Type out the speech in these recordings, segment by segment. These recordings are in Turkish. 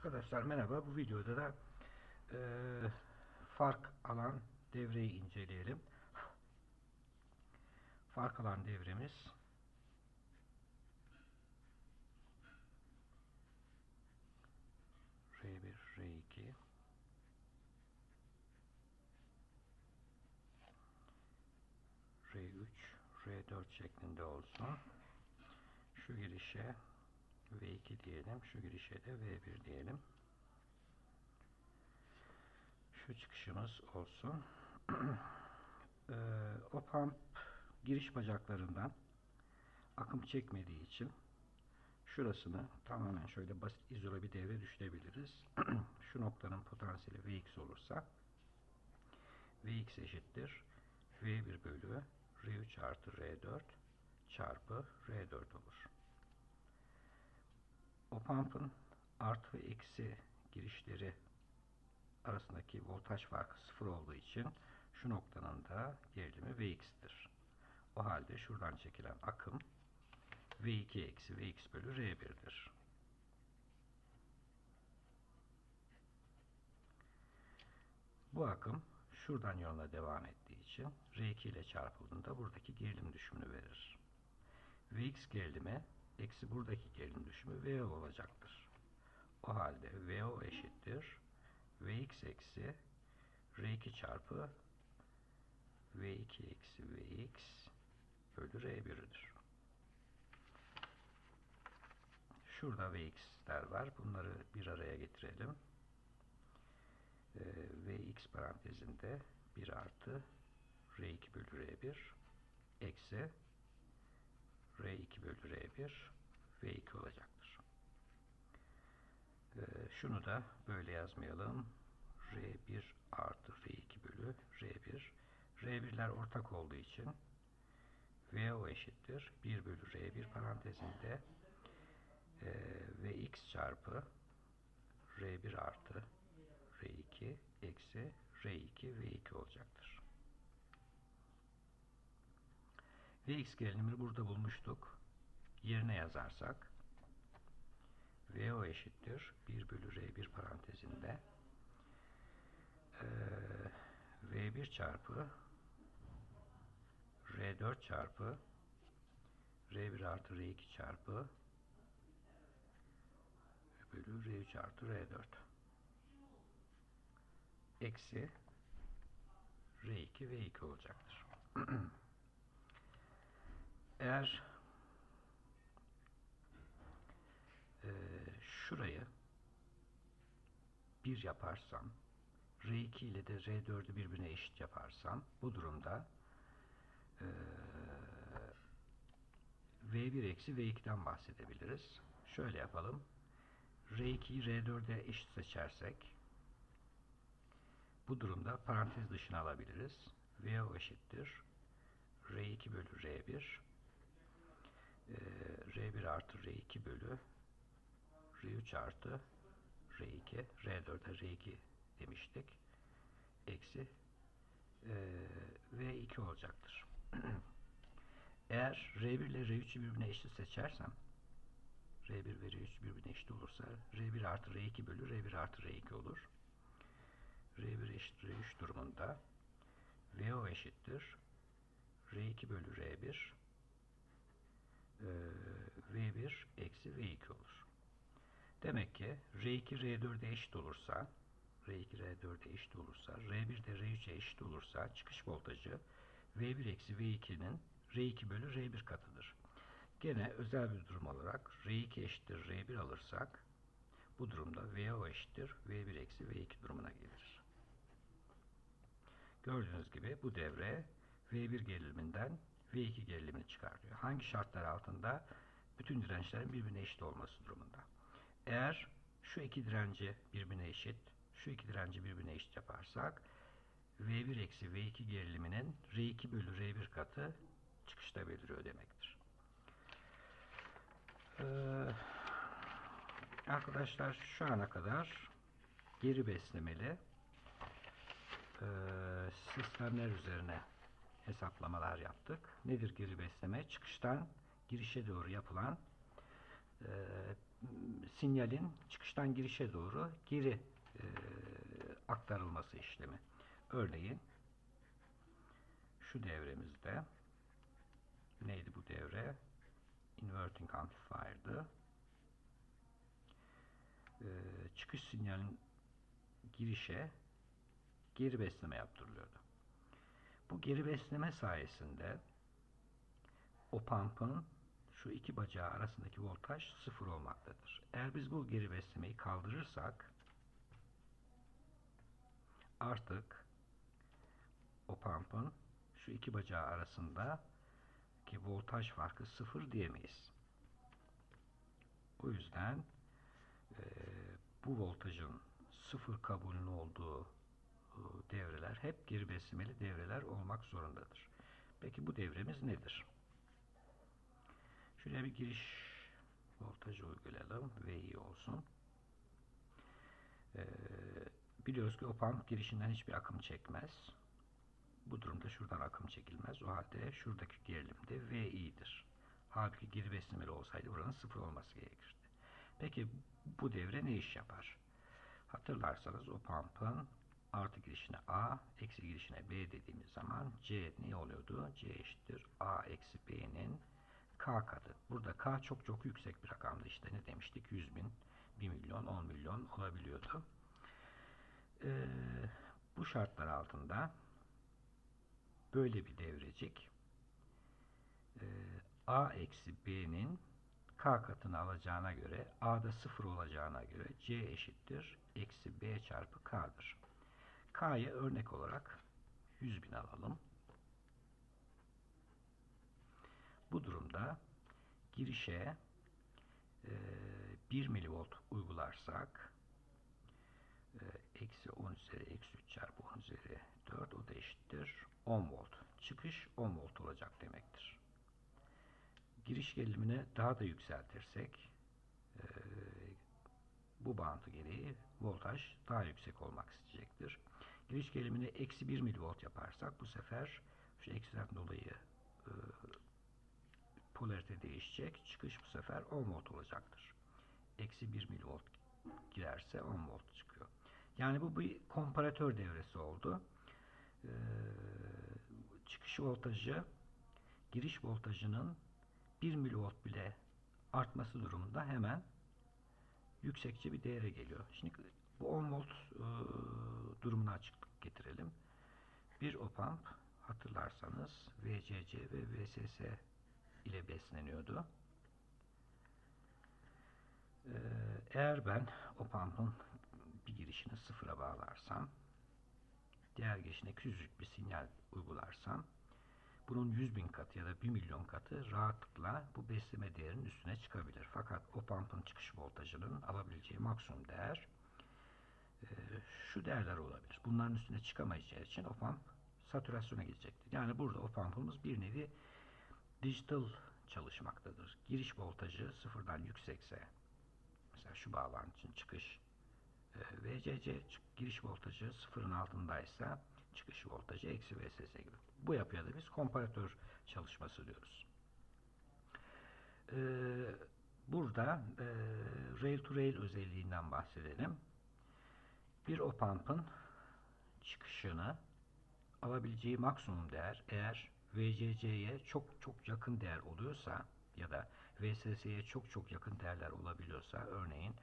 Arkadaşlar merhaba. Bu videoda da e, fark alan devreyi inceleyelim. Fark alan devremiz R1, R2 R3, R4 şeklinde olsun. Şu girişe V2 diyelim. Şu girişe de V1 diyelim. Şu çıkışımız olsun. ee, o pump giriş bacaklarından akım çekmediği için şurasını tamamen şöyle basit izole bir devre düşünebiliriz. Şu noktanın potansiyeli Vx olursa Vx eşittir V1 bölü R3 artı R4 çarpı R4 olur. O pump'ın artı ve eksi girişleri arasındaki voltaj farkı sıfır olduğu için şu noktanın da gerilimi Vx'tir. O halde şuradan çekilen akım V2 eksi Vx bölü R1'dir. Bu akım şuradan yoluna devam ettiği için R2 ile çarpıldığında buradaki gerilim düşümünü verir. Vx gerilimi eksi buradaki gerilim düşümü VO olacaktır. O halde VO eşittir Vx eksi R2 çarpı V2 eksi Vx bölü R1'dir. Şurada Vx'ler var. Bunları bir araya getirelim. Ee, Vx parantezinde 1 artı R2 bölü R1 eksi R2 bölü R1 V2 olacaktır. Ee, şunu da böyle yazmayalım. R1 artı R2 bölü R1 R1'ler ortak olduğu için VO eşittir 1 bölü R1 parantezinde e, Vx çarpı R1 artı R2 eksi R2 V2 olacaktır. Vx gerilimini burada bulmuştuk. Yerine yazarsak VO eşittir 1 bölü R1 parantezinde e, V1 çarpı R4 çarpı R1 artı R2 çarpı bölü R3 artı R4 eksi R2 V2 olacaktır. Eğer e, şurayı 1 yaparsam R2 ile de R4'ü birbirine eşit yaparsam bu durumda e, V1 eksi V2'den bahsedebiliriz. Şöyle yapalım. R2'yi R4'e eşit seçersek bu durumda parantez dışına alabiliriz. VO eşittir. R2 bölü R1 R1 artı R2 bölü R3 artı R2 R4'e R2 demiştik. Eksi V2 olacaktır. Eğer R1 ile R3'ü birbirine eşit seçersem R1 ve R3 birbirine eşit olursa R1 artı R2 bölü R1 artı R2 olur. R1 eşit R3 durumunda VO eşittir R2 bölü R1 V1 eksi V2 olur. Demek ki R2 R4'e eşit olursa R2 R4'e eşit olursa R1 de R3'e eşit olursa çıkış voltajı V1 eksi V2'nin R2 bölü R1 katıdır. Gene özel bir durum olarak R2 eşittir R1 alırsak bu durumda VO eşittir V1 eksi V2 durumuna gelir. Gördüğünüz gibi bu devre V1 geriliminden V2 gerilimini çıkartıyor. Hangi şartlar altında? Bütün dirençlerin birbirine eşit olması durumunda. Eğer şu iki direnci birbirine eşit, şu iki direnci birbirine eşit yaparsak V1 eksi V2 geriliminin R2 bölü R1 katı çıkışta beliriyor demektir. Ee, arkadaşlar şu ana kadar geri beslemeli e, sistemler üzerine hesaplamalar yaptık. Nedir geri besleme? Çıkıştan girişe doğru yapılan e, sinyalin çıkıştan girişe doğru geri e, aktarılması işlemi. Örneğin şu devremizde neydi bu devre? Inverting amplifier'dı. Ee, çıkış sinyalin girişe geri besleme yaptırılıyordu. Bu geri besleme sayesinde o pump'ın şu iki bacağı arasındaki voltaj sıfır olmaktadır. Eğer biz bu geri beslemeyi kaldırırsak artık o pump'ın şu iki bacağı arasında ki voltaj farkı sıfır diyemeyiz. O yüzden e, bu voltajın sıfır kabulün olduğu devreler hep geri beslemeli devreler olmak zorundadır. Peki bu devremiz nedir? Şuraya bir giriş voltajı uygulayalım. VI olsun. Ee, biliyoruz ki o pump girişinden hiçbir akım çekmez. Bu durumda şuradan akım çekilmez. O halde şuradaki gerilim de VI'dir. Halbuki geri beslemeli olsaydı buranın sıfır olması gerekirdi. Peki bu devre ne iş yapar? Hatırlarsanız o pump'ın artı girişine A, eksi girişine B dediğimiz zaman C ne oluyordu? C eşittir A eksi B'nin K katı. Burada K çok çok yüksek bir rakamdı. İşte ne demiştik? 100 bin, 1 milyon, 10 milyon olabiliyordu. Ee, bu şartlar altında böyle bir devrecik e, A eksi B'nin K katını alacağına göre A'da 0 olacağına göre C eşittir eksi B çarpı K'dır. K'ya örnek olarak 100 bin alalım. Bu durumda girişe e, 1 milivolt uygularsak e, eksi 10 üzeri eksi 3 çarpı 10 üzeri 4 o da eşittir 10 volt. Çıkış 10 volt olacak demektir. Giriş gerilimini daha da yükseltirsek e, bu bağıntı gereği voltaj daha yüksek olmak isteyecektir. Giriş gerilimini eksi 1 milivolt yaparsak bu sefer şu eksiden dolayı e, polarite değişecek. Çıkış bu sefer 10 volt olacaktır. Eksi 1 milivolt girerse 10 volt çıkıyor. Yani bu bir komparatör devresi oldu. Ee, çıkış voltajı giriş voltajının 1 milivolt bile artması durumunda hemen yüksekçe bir değere geliyor. Şimdi bu 10 volt e, durumuna açıklık getirelim. Bir op-amp hatırlarsanız VCC ve VSS ile besleniyordu. Ee, eğer ben o pump'ın bir girişini sıfıra bağlarsam diğer girişine küçücük bir sinyal uygularsam bunun 100 bin katı ya da 1 milyon katı rahatlıkla bu besleme değerinin üstüne çıkabilir. Fakat o pump'ın çıkış voltajının alabileceği maksimum değer e, şu değerler olabilir. Bunların üstüne çıkamayacağı için o pump satürasyona gidecektir. Yani burada o pump'ımız bir nevi dijital çalışmaktadır. Giriş voltajı sıfırdan yüksekse mesela şu bağlantının çıkış e, VCC giriş voltajı sıfırın altındaysa çıkış voltajı eksi VSS gibi. Bu yapıya da biz komparatör çalışması diyoruz. Ee, burada e, rail to rail özelliğinden bahsedelim. Bir op-amp'ın çıkışını alabileceği maksimum değer eğer VCC'ye çok çok yakın değer oluyorsa ya da VSS'ye çok çok yakın değerler olabiliyorsa örneğin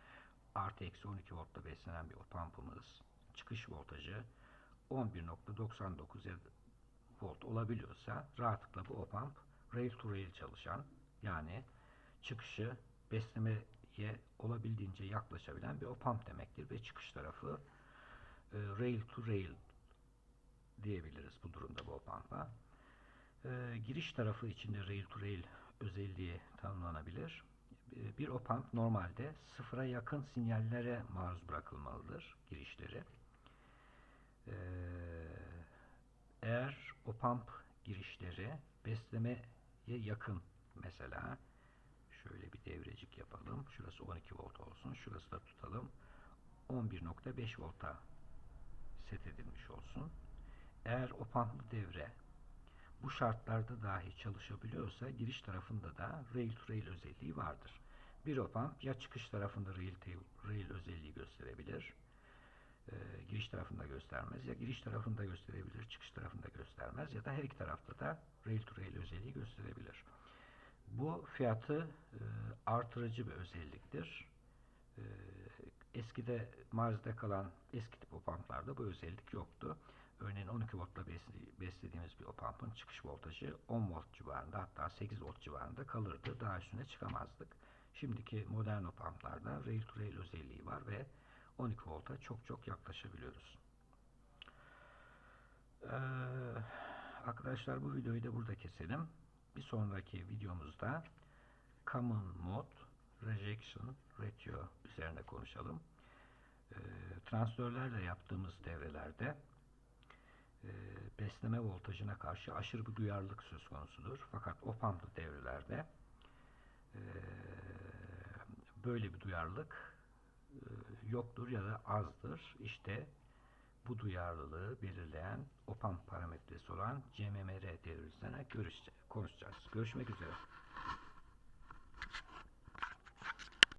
artı eksi 12 voltta beslenen bir pump'ımız çıkış voltajı 11.99 volt olabiliyorsa rahatlıkla bu opamp rail to rail çalışan yani çıkışı beslemeye olabildiğince yaklaşabilen bir opamp demektir ve çıkış tarafı e, rail to rail diyebiliriz bu durumda bu opamp'a. E, giriş tarafı içinde rail to rail özelliği tanımlanabilir. E, bir opamp normalde sıfıra yakın sinyallere maruz bırakılmalıdır girişleri. E, eğer opamp girişleri beslemeye yakın mesela şöyle bir devrecik yapalım. Şurası 12 volt olsun. Şurası da tutalım. 11.5 volta set edilmiş olsun. Eğer opamplı devre bu şartlarda dahi çalışabiliyorsa giriş tarafında da rail to rail özelliği vardır. bir op-amp ya çıkış tarafında rail, tail- rail özelliği gösterebilir, e, giriş tarafında göstermez ya giriş tarafında gösterebilir, çıkış tarafında göstermez ya da her iki tarafta da rail to rail özelliği gösterebilir. Bu fiyatı e, artırıcı bir özelliktir. E, eskide mağazada kalan eski tip opamplarda bu özellik yoktu. Örneğin 12 voltla beslediğimiz bir opampın çıkış voltajı 10 volt civarında hatta 8 volt civarında kalırdı. Daha üstüne çıkamazdık. Şimdiki modern opamplarda rail to rail özelliği var ve 12 volta çok çok yaklaşabiliyoruz. Ee, arkadaşlar bu videoyu da burada keselim. Bir sonraki videomuzda Common Mode Rejection Ratio üzerine konuşalım. Ee, transistörlerle yaptığımız devrelerde e, besleme voltajına karşı aşırı bir duyarlılık söz konusudur. Fakat opamplı devrelerde e, böyle bir duyarlılık e, yoktur ya da azdır. İşte bu duyarlılığı belirleyen OPAMP parametresi olan CMMR devri üzerine görüşeceğiz, konuşacağız. Görüşmek üzere.